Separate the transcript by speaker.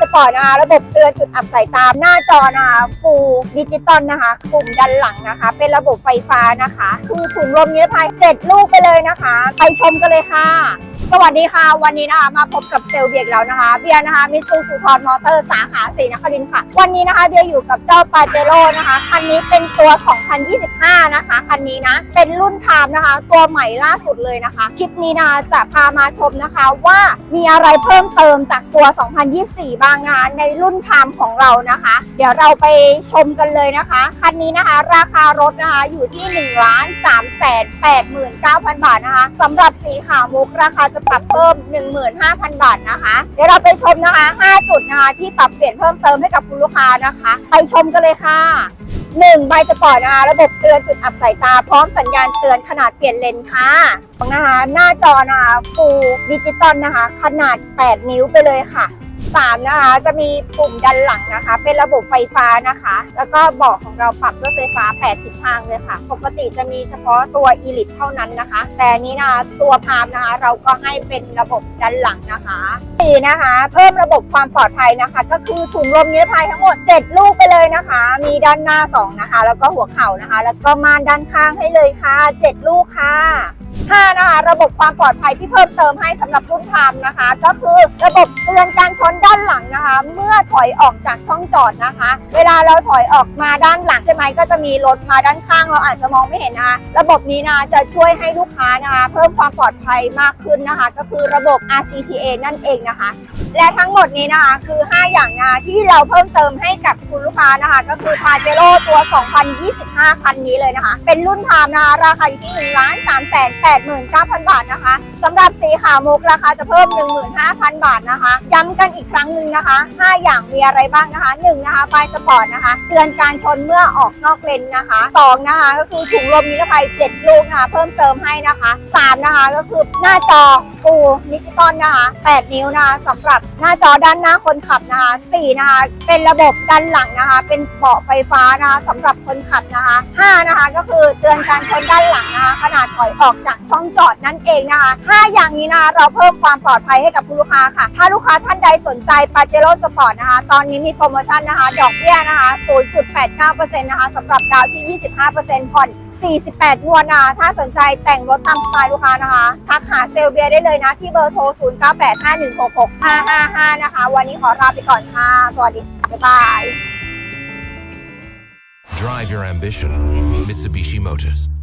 Speaker 1: สปอร์ตนะคะระบบเตือนจุดอับสายตาหน้าจอนะคะฟูดิจิตอลนะคะปุ่มดันหลังนะคะ เป็นระบบไฟฟ้านะคะ คือถุงลมนิรภัย7ลูกไปเลยนะคะ ไปชมกันเลยค่ะ สวัสดีค่ะ วันนี้นะคะมาพบกับเซลเบียร์อีกแล้วนะคะ เบียร์นะคะมิซูซูทอนมอเตอร์สาขาสีนครินทร์ค่ะ วันนี้นะคะเบียร์อยู่กับเจ้าปาเจโร่นะคะ คันนี้เป็นตัว 2025 นะคะ คันนี้นะ เป็นรุ่นพามนะคะ ตัวใหม่ล่าสุดเลยนะคะ คลิปนี้นะคะจะพามาชมนะคะว่ามีอะไรเพิ่มเติมจากตัว 2024บางนะคะในรุ่นพามของเรานะคะ เดี๋ยวเราไปชมกันเลยนะคะ คันนี้นะคะ ราคารถนะคะอยู่ที่1ล้าน3แสน89,000บาทนะคะสำหรับสีขาวมุกราคาจะปรับเพิ่ม 15,000 บาทนะคะ เดี๋ยวเราไปชมนะคะ 5 จุดนะคะที่ปรับเปลี่ยนเพิ่มเติมให้กับคุณลูกค้านะคะ ไปชมกันเลยค่ะ1ใบสปอร์ตนะคะระบบเตือนจุดอับสายตา พร้อมสัญญาณเตือนขนาดเปลี่ยนเลนค่ะนะคะหน้าจอนะคะฟูดิจิตอลนะคะ ขนาด 8 นิ้วไปเลยค่ะ 3 นะคะ จะมีปุ่มดันหลังนะคะ เป็นระบบไฟฟ้านะคะ แล้วก็เบาะของเราปรับด้วยไฟฟ้า 8 ทิศทางเลยค่ะ ปกติจะมีเฉพาะตัว e l i t เท่านั้นนะคะ แต่นี้นะคะตัวพามนะคะ เราก็ให้เป็นระบบดันหลังนะคะสี่นะคะ เพิ่มระบบความปลอดภัยนะคะ ก็คือถุงลมนิรภัยทั้งหมด 7 ลูกไปเลยนะคะ มีด้านหน้า 2 นะคะ แล้วก็หัวเข่านะคะ แล้วก็ม่านด้านข้างให้เลยค่ะ 7 ลูกค่ะ 5 นะคะ ระบบความปลอดภัยที่เพิ่มเติมให้สำหรับรุ่นพามนะคะ ก็คือระบบเตือนการชนด้านหลังนะคะ เมื่อถอยออกจากช่องจอดนะคะ เวลาเราถอยออกมาด้านหลังใช่ไหมก็จะมีรถมาด้านข้างเราอาจจะมองไม่เห็นนะคะ ระบบนี้นะจะช่วยให้ลูกค้านะคะ เพิ่มความปลอดภัยมากขึ้นนะคะ ก็คือระบบ RCTA นั่นเองนะคะและทั้งหมดนี้นะคะคือ 5 อย่างนะที่เราเพิ่มเติมให้กับคุณลูกค้านะคะ ก็คือ p a j e r o ตัว 2025 คันนี้เลยนะคะ เป็นรุ่นพามนะคะราคาอยู่ที่ 1 3 8 9 0 0 0 บาทนะคะสำหรับสีขาวมุกราคาจะเพิ่ม 15,000 บาทนะคะ ย้ำกันอีกครั้งหนึ่งนะคะ 5 อย่างมีอะไรบ้างนะคะ1นะคะไฟสปอร์ตนะคะเตือนการชนเมื่อออกนอกเลนนะคะ2นะคะก็คือถุงลมนิรภัย 7 ลูกนะคะเพิ่มเติมให้นะคะ3นะคะก็คือหน้าจอ ฟูดิจิตอลนะคะ 8 นิ้วนะคะสำหรับหน้าจอด้านหน้าคนขับนะคะ 4 นะคะ เป็นระบบด้านหลังนะคะ เป็นเบาะไฟฟ้านะคะสำหรับคนขับนะคะ 5 นะคะ ก็คือเตือนการชนด้านหลังนะคะ ขนาดถอยออกจากช่องจอดนั่นเองนะคะ 5 อย่างนี้นะคะ เราเพิ่มความปลอดภัยให้กับคุณลูกค้าค่ะ ถ้าลูกค้าท่านใดสนใจปาเจโร่สปอร์ตนะคะ ตอนนี้มีโปรโมชั่นนะคะ ดอกเบี้ยนะคะ 0.89%นะคะสำหรับดาวที่ 25%ผ่อน48งวดนะคะถ้าสนใจแต่งรถตามสไตล์ลูกค้านะคะ ทักหาเซลเบียได้เลยนะ ที่เบอร์โทร 0985166555 นะคะ วันนี้ขอลาไปก่อนค่ะ สวัสดีค่ะบ๊ายบาย
Speaker 2: Drive your ambition. Mitsubishi Motors.